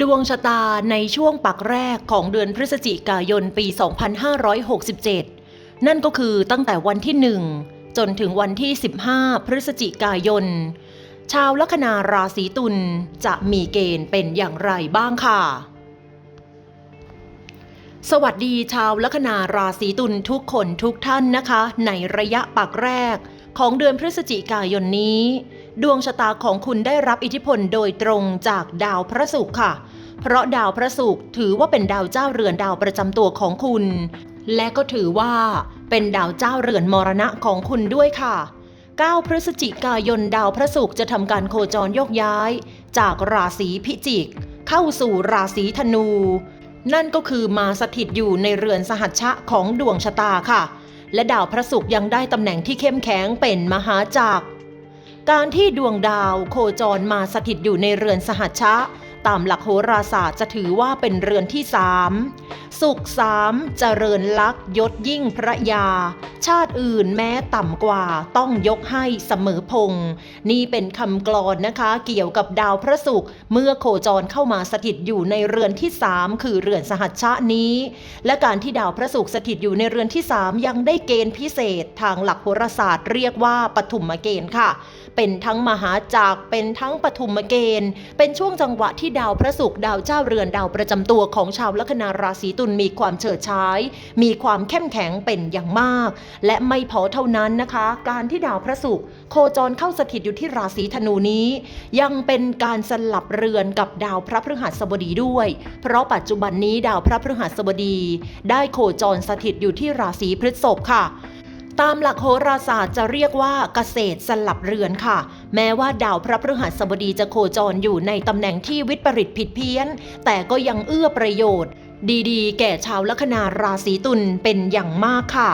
ดวงชะตาในช่วงปักแรกของเดือนพฤศจิกายนปี 2567 นั่นก็คือตั้งแต่วันที่ 1 จนถึงวันที่ 15 พฤศจิกายน ชาวลัคนาราศีตุลจะมีเกณฑ์เป็นอย่างไรบ้างค่ะ สวัสดีชาวลัคนาราศีตุลทุกคนทุกท่านนะคะ ในระยะปักแรกของเดือนพฤศจิกายนนี้ ดวงชะตาของคุณได้รับอิทธิพลโดยตรงจากดาวพระศุกร์ค่ะ เพราะดาวพระศุกร์ถือว่าเป็นดาวเจ้าเรือนดาวประจำตัวของคุณ และก็ถือว่าเป็นดาวเจ้าเรือนมรณะของคุณด้วยค่ะ 9 พฤศจิกายนดาวพระศุกร์จะทำการโคจรโยกย้าย จากราศีพิจิก เข้าสู่ราศีธนู นั่นก็คือมาสถิตอยู่ในเรือนสหัชชะของดวงชะตาค่ะ และดาวพระศุกร์ยังได้ตำแหน่งที่เข้มแข็งเป็นมหาจักร การที่ดวงดาวโคจรมาสถิตอยู่ในเรือนสหัชชะ ตามหลักโหราศาสตร์จะถือว่าเป็นเรือนที่สามสุขสามเจริญลักษ์ยศยิ่งพระยา ชาติอื่นแม้ต่ำกว่าต้องยกให้เสมอพง นี่เป็นคำกลอนนะคะ เกี่ยวกับดาวพระศุกร์เมื่อโคจรเข้ามาสถิตอยู่ในเรือนที่สามคือเรือนสหัชชะนี้ และการที่ดาวพระศุกร์สถิตอยู่ในเรือนที่สามยังได้เกณฑ์พิเศษทางหลักโหราศาสตร์เรียกว่าปฐุมเกณฑ์ค่ะ เป็นทั้งมหาจักรเป็นทั้งปฐุมเกณฑ์ เป็นช่วงจังหวะที่ดาวพระศุกร์ดาวเจ้าเรือนดาวประจำตัวของชาวลัคนาราศีตุลมีความเฉิดฉาย มีความเข้มแข็งเป็นอย่างมาก และไม่พอเท่านั้นนะคะ การที่ดาวพระศุกร์โคจรเข้าสถิตอยู่ที่ราศีธนูนี้ ยังเป็นการสลับเรือนกับดาวพระพฤหัสบดีด้วย เพราะปัจจุบันนี้ดาวพระพฤหัสบดี ได้โคจรสถิตอยู่ที่ราศีพฤษภค่ะ ตามหลักโหราศาสตร์จะเรียกว่าเกษตรสลับเรือนค่ะ แม้ว่าดาวพระพฤหัสบดีจะโคจรอยู่ในตำแหน่งที่วิปริตผิดเพี้ยน แต่ก็ยังเอื้อประโยชน์ ดีๆ แก่ชาวลัคนาราศีตุลเป็นอย่างมากค่ะ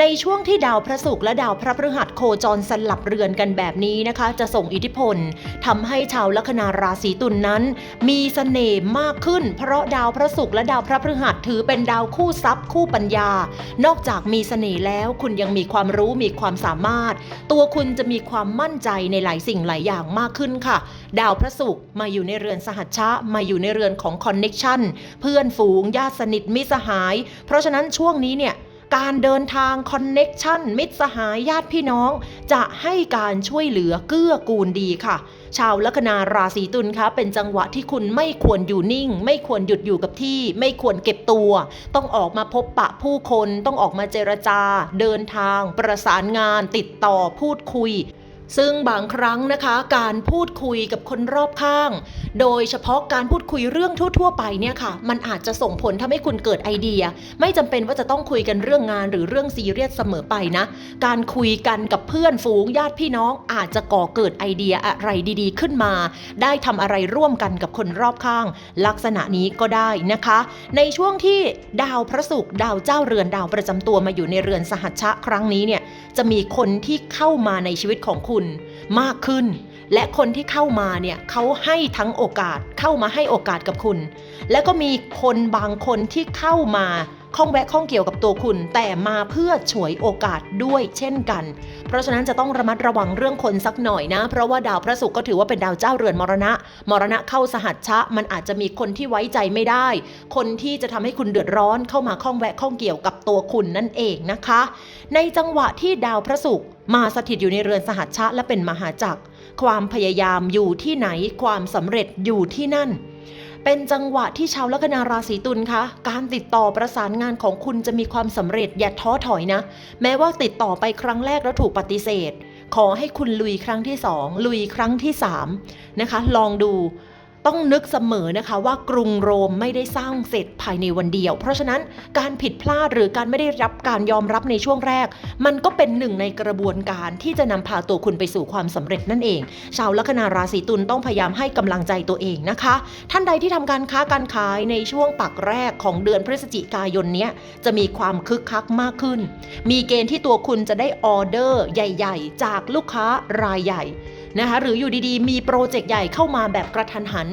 ในช่วงที่ดาวพระศุกร์และดาวพระพฤหัสโคจรสลับเรือนกันแบบนี้นะคะ จะส่งอิทธิพลทำให้ชาวลัคนาราศีตุลนนั้น มีเสน่ห์มากขึ้น เพราะดาวพระศุกร์และดาวพระพฤหัสถือเป็นดาวคู่ทรัพย์คู่ปัญญา นอกจากมีเสน่ห์แล้วคุณยังมีความรู้มีความสามารถ ตัวคุณจะมีความมั่นใจในหลายสิ่งหลายอย่างมากขึ้นค่ะ ดาวพระศุกร์มาอยู่ในเรือนสหัชชะมาอยู่ในเรือนของคอนเน็กชันเพื่อนฝูงญาติสนิทมิสหาย เพราะฉะนั้นช่วงนี้เนี่ย การเดินทางคอนเน็กชันมิตรสหายญาติพี่น้อง จะให้การช่วยเหลือเกื้อกูลดีค่ะ ชาวลัคนาราศีตุลคะเป็นจังหวะที่คุณไม่ควรอยู่นิ่ง ไม่ควรหยุดอยู่กับที่ ไม่ควรเก็บตัว ต้องออกมาพบปะผู้คนต้องออกมาเจรจา เดินทาง ประสานงาน ติดต่อพูดคุย ซึ่งบางครั้งนะคะการพูดคุยกับคนรอบข้าง โดยเฉพาะการพูดคุยเรื่องทั่ว ๆ ไปเนี่ยค่ะ มันอาจจะส่งผลทำให้คุณเกิดไอเดีย ไม่จำเป็นว่าจะต้องคุยกันเรื่องงานหรือเรื่องซีเรียสเสมอไปนะ การคุยกันกับเพื่อนฝูงญาติพี่น้องอาจจะก่อเกิดไอเดียอะไรดีๆ ขึ้นมา ได้ทำอะไรร่วมกันกับคนรอบข้าง ลักษณะนี้ก็ได้นะคะ ในช่วงที่ดาวพระศุกร์ดาวเจ้าเรือนดาวประจำตัวมาอยู่ในเรือนสหัชชะครั้งนี้เนี่ยจะมีคนที่เข้ามาในชีวิตของคุณมากขึ้น และคนที่เข้ามาเนี่ยเขาให้ทั้งโอกาสเข้ามาให้โอกาสกับคุณ แล้วก็มีคนบางคนที่เข้ามาข้องแวะข้องเกี่ยวกับตัวคุณ แต่มาเพื่อฉวยโอกาสด้วยเช่นกัน เพราะฉะนั้นจะต้องระมัดระวังเรื่องคนสักหน่อยนะ เพราะว่าดาวพระศุกร์ก็ถือว่าเป็นดาวเจ้าเรือนมรณะ มรณะเข้าสหัชชะ มันอาจจะมีคนที่ไว้ใจไม่ได้ คนที่จะทำให้คุณเดือดร้อนเข้ามาข้องแวะข้องเกี่ยวกับตัวคุณนั่นเองนะคะ ในจังหวะที่ดาวพระศุกร์ มาสถิตอยู่ในเรือนสหัชชะและเป็นมหาจักร ความพยายามอยู่ที่ไหนความสำเร็จอยู่ที่นั่น เป็นจังหวะที่ชาวลัคนาราศีตุลคะการติดต่อประสานงานของคุณจะมีความสำเร็จอย่าท้อถอยนะ แม้ว่าติดต่อไปครั้งแรกแล้วถูกปฏิเสธ ขอให้คุณลุยครั้งที่สองลุยครั้งที่สามนะคะ ลองดู ต้องนึกเสมอนะคะว่ากรุงโรมไม่ได้สร้างเสร็จภายในวันเดียว เพราะฉะนั้นการผิดพลาดหรือการไม่ได้รับการยอมรับในช่วงแรก มันก็เป็นหนึ่งในกระบวนการที่จะนำพาตัวคุณไปสู่ความสำเร็จนั่นเอง ชาวลัคนาราศีตุลต้องพยายามให้กำลังใจตัวเองนะคะ ท่านใดที่ทำการค้าการขายในช่วงปักแรกของเดือนพฤศจิกายนนี้จะมีความคึกคักมากขึ้น มีเกณฑ์ที่ตัวคุณจะได้ออเดอร์ใหญ่ ๆ จากลูกค้ารายใหญ่ นะคะหรืออยู่ดีๆ มีโปรเจกต์ใหญ่เข้ามาแบบกระทันหัน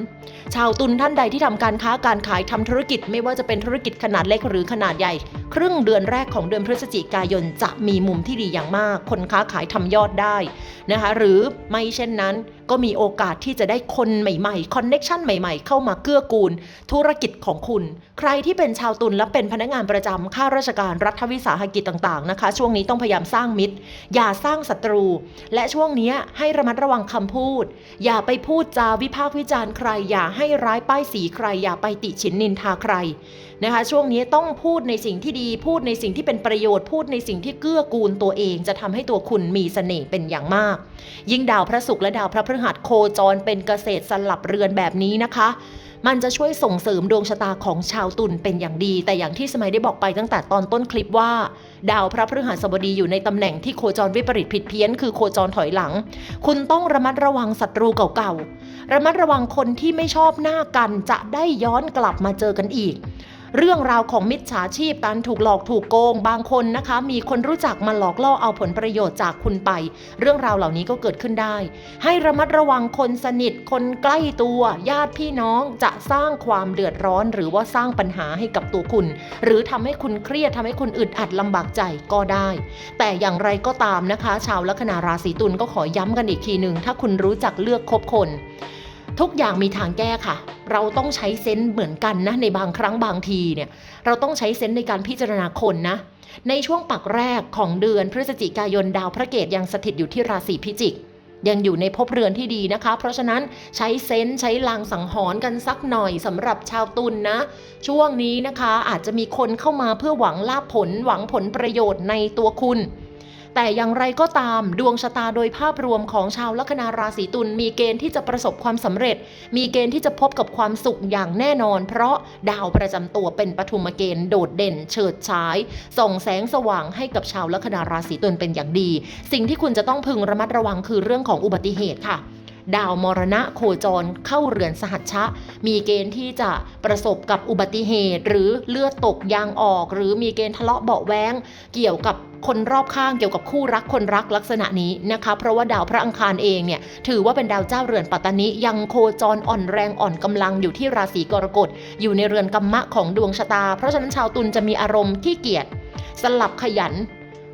ชาวตุลท่านใดที่ทำการค้าการขายทำธุรกิจ ไม่ว่าจะเป็นธุรกิจขนาดเล็กหรือขนาดใหญ่ ครึ่งเดือนแรกของเดือนพฤศจิกายนจะมีมุมที่ดีอย่างมาก คนค้าขายทำยอดได้นะคะหรือไม่เช่นนั้นก็มีโอกาสที่จะได้คนใหม่ๆคอนเน็ชันใหม่ๆ เข้ามาเกื้อกูล ธุรกิจของคุณ ใครที่เป็นชาวตุลและเป็นพนักงานประจำข้าราชการรัฐวิสาหกิจต่างๆนะคะ ช่วงนี้ต้องพยายามสร้างมิตร อย่าสร้างศัตรู และช่วงนี้ให้ระมัดระวังคำพูด อย่าไปพูดจาวิพากษ์วิจารณ์ใครอย่าให้ร้ายป้ายสีใคร อย่าไปติฉินนินทาใครนะคะ ช่วงนี้ต้องพูดในสิ่งที่ดี พูดในสิ่งที่เป็นประโยชน์พูดในสิ่งที่เกื้อกูลตัวเอง จะทำให้ตัวคุณมีเสน่ห์เป็นอย่างมาก ยิ่งดาวพระศุกร์และดาวพระพฤหัสโคจรเป็นเกษตรสลับเรือนแบบนี้นะคะ มันจะช่วยส่งเสริมดวงชะตาของชาวตุลเป็นอย่างดี แต่อย่างที่สมัยได้บอกไปตั้งแต่ตอนต้นคลิปว่า ดาวพระพฤหัสบดีอยู่ในตำแหน่งที่โคจรวิปริตผิดเพี้ยน คือโคจรถอยหลัง คุณต้องระมัดระวังศัตรูเก่าๆ ระมัดระวังคนที่ไม่ชอบหน้ากันจะได้ย้อนกลับมาเจอกันอีก เรื่องราวของมิจฉาชีพการถูกหลอกถูกโกง บางคนนะคะ มีคนรู้จักมาหลอกล่อเอาผลประโยชน์จากคุณไป เรื่องราวเหล่านี้ก็เกิดขึ้นได้ ให้ระมัดระวังคนสนิทคนใกล้ตัวญาติพี่น้องจะสร้างความเดือดร้อน หรือว่าสร้างปัญหาให้กับตัวคุณ หรือทำให้คุณเครียดทำให้คุณอึดอัดลำบากใจก็ได้ แต่อย่างไรก็ตามนะคะ ชาวลัคนาราศีตุลก็ขอย้ำกันอีกทีหนึ่งถ้าคุณรู้จักเลือกคบคน ทุกอย่างมีทางแก้ค่ะ เราต้องใช้เซนส์เหมือนกันนะในบางครั้งบางทีเนี่ยเราต้องใช้เซนส์ในการพิจารณาคนนะ ในช่วงปักแรกของเดือนพฤศจิกายนดาวพระเกตยังสถิตอยู่ที่ราศีพิจิก ยังอยู่ในภพเรือนที่ดีนะคะ เพราะฉะนั้นใช้เซนส์ใช้ลางสังหรณ์กันสักหน่อยสำหรับชาวตุลนนะ ช่วงนี้นะคะอาจจะมีคนเข้ามาเพื่อหวังลาภผลหวังผลประโยชน์ในตัวคุณ แต่อย่างไรก็ตามดวงชะตาโดยภาพรวมของชาวลัคนาราศีตุลมีเกณฑ์ที่จะประสบความสำเร็จ มีเกณฑ์ที่จะพบกับความสุขอย่างแน่นอน เพราะดาวประจำตัวเป็นปฐุมเกณฑ์โดดเด่น เฉิดฉาย ส่องแสงสว่างให้กับชาวลัคนาราศีตุลเป็นอย่างดี สิ่งที่คุณจะต้องพึงระมัดระวังคือเรื่องของอุบัติเหตุค่ะ ดาวมรณะโคจรเข้าเรือนสหัชชะ มีเกณฑ์ที่จะประสบกับอุบัติเหตุ หรือเลือดตกยางออก หรือมีเกณฑ์ทะเลาะเบาะแว้ง เกี่ยวกับคนรอบข้างเกี่ยวกับคู่รักคนรักลักษณะนี้นะคะ เพราะว่าดาวพระอังคารเองเนี่ยถือว่าเป็นดาวเจ้าเรือนปัตตานิยังโคจรอ่อนแรงอ่อนกำลังอยู่ที่ราศีกรกฎอยู่ในเรือนกัมมะของดวงชะตา เพราะฉะนั้นชาวตุลจะมีอารมณ์ขี้เกียจสลับขยัน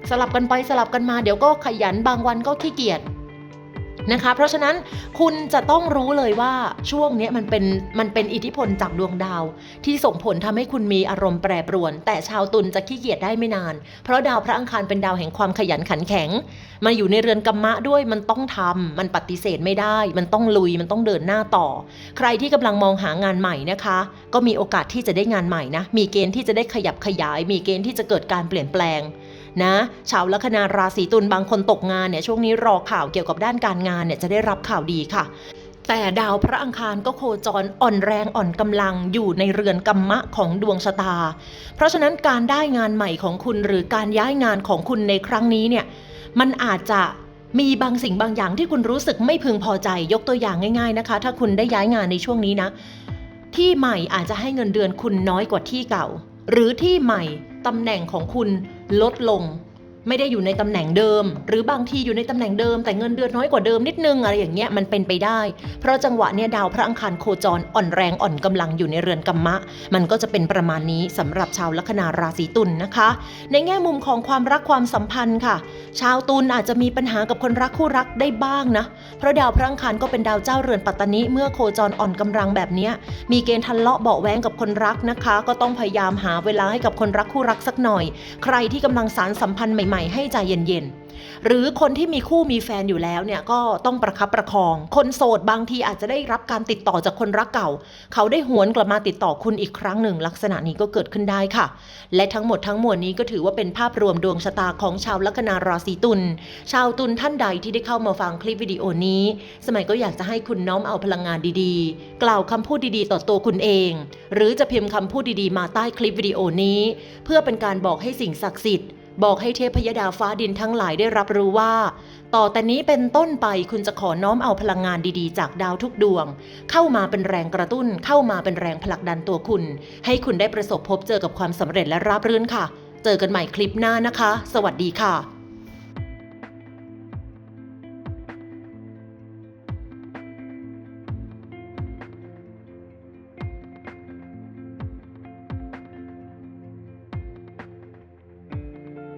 สลับกันไปสลับกันมาเดี๋ยวก็ขยันบางวันก็ขี้เกียจ นะคะ เพราะฉะนั้นคุณจะต้องรู้เลยว่าช่วงนี้มันเป็นมันเป็นอิทธิพลจากดวงดาว ที่ส่งผลทำให้คุณมีอารมณ์แปรปรวน แต่ชาวตุลจะขี้เกียจได้ไม่นาน เพราะดาวพระอังคารเป็นดาวแห่งความขยันขันแข็ง มาอยู่ในเรือนกัมมะด้วยมันต้องทำมันปฏิเสธไม่ได้ มันต้องลุยมันต้องเดินหน้าต่อ ใครที่กำลังมองหางานใหม่นะคะ ก็มีโอกาสที่จะได้งานใหม่นะมีเกณฑ์ที่จะได้ขยับขยาย มีเกณฑ์ที่จะเกิดการเปลี่ยนแปลง นะชาวลัคนาราศีตุลบางคนตกงานเนี่ยช่วงนี้รอข่าวเกี่ยวกับด้านการงานเนี่ยจะได้รับข่าวดีค่ะแต่ดาวพระอังคารก็โคจรอ่อนแรงอ่อนกำลังอยู่ในเรือนกัมมะของดวงชะตา เพราะฉะนั้นการได้งานใหม่ของคุณหรือการย้ายงานของคุณในครั้งนี้เนี่ยมันอาจจะมีบางสิ่งบางอย่างที่คุณรู้สึกไม่พึงพอใจยกตัวอย่างง่ายๆนะคะ ถ้าคุณได้ย้ายงานในช่วงนี้นะ ที่ใหม่อาจจะให้เงินเดือนคุณน้อยกว่าที่เก่า หรือที่ใหม่ตำแหน่งของคุณ ลดลง ไม่ได้อยู่ในตำแหน่งเดิม หรือบางทีอยู่ในตำแหน่งเดิมแต่เงินเดือนน้อยกว่าเดิมนิดนึงอะไรอย่างเงี้ยมันเป็นไปได้ เพราะจังหวะเนี้ยดาวพระอังคารโคจรอ่อนแรงอ่อนกำลังอยู่ในเรือนกัมมะ มันก็จะเป็นประมาณนี้สำหรับชาวลัคนาราศีตุลนนะคะ ในแง่มุมของความรักความสัมพันธ์ค่ะ ชาวตุลอาจจะมีปัญหากับคนรักคู่รักได้บ้างนะ เพราะดาวพระอังคารก็เป็นดาวเจ้าเรือนปัตตานิเมื่อโคจรอ่อนกำลังแบบนี้มีเกณฑ์ทะเลาะเบาแวงกับคนรักนะคะ ก็ต้องพยายามหาเวลาให้กับคนรักคู่รักสักหน่อย ใครที่กำลังสารสัมพันธ์ใหม่ๆ ให้ใจเย็นๆ หรือคนที่มีคู่มีแฟนอยู่แล้วเนี่ยก็ต้องประคับประคอง คนโสดบางทีอาจจะได้รับการติดต่อจากคนรักเก่า เขาได้หวนกลับมาติดต่อคุณอีกครั้งหนึ่ง ลักษณะนี้ก็เกิดขึ้นได้ค่ะ และทั้งหมดทั้งมวลนี้ก็ถือว่าเป็นภาพรวมดวงชะตาของชาวลัคนาราศีตุลชาวตุลท่านใดที่ได้เข้ามาฟังคลิปวิดีโอนี้ สมัยก็อยากจะให้คุณน้อมเอาพลังงานดีๆ กล่าวคำพูดดีๆ ต่อตัวคุณเอง หรือจะพิมพ์คำพูดดีๆ มาใต้คลิปวิดีโอนี้ เพื่อเป็นการบอกให้สิ่งศักดิ์สิทธิ์ บอกให้เทพยดาฟ้าดินทั้งหลายได้รับรู้ว่า ต่อแต่นี้เป็นต้นไปคุณจะขอน้อมเอาพลังงานดีๆ จากดาวทุกดวง เข้ามาเป็นแรงกระตุ้น เข้ามาเป็นแรงผลักดันตัวคุณ ให้คุณได้ประสบพบเจอกับความสำเร็จและราบรื่นค่ะ เจอกันใหม่คลิปหน้านะคะ สวัสดีค่ะ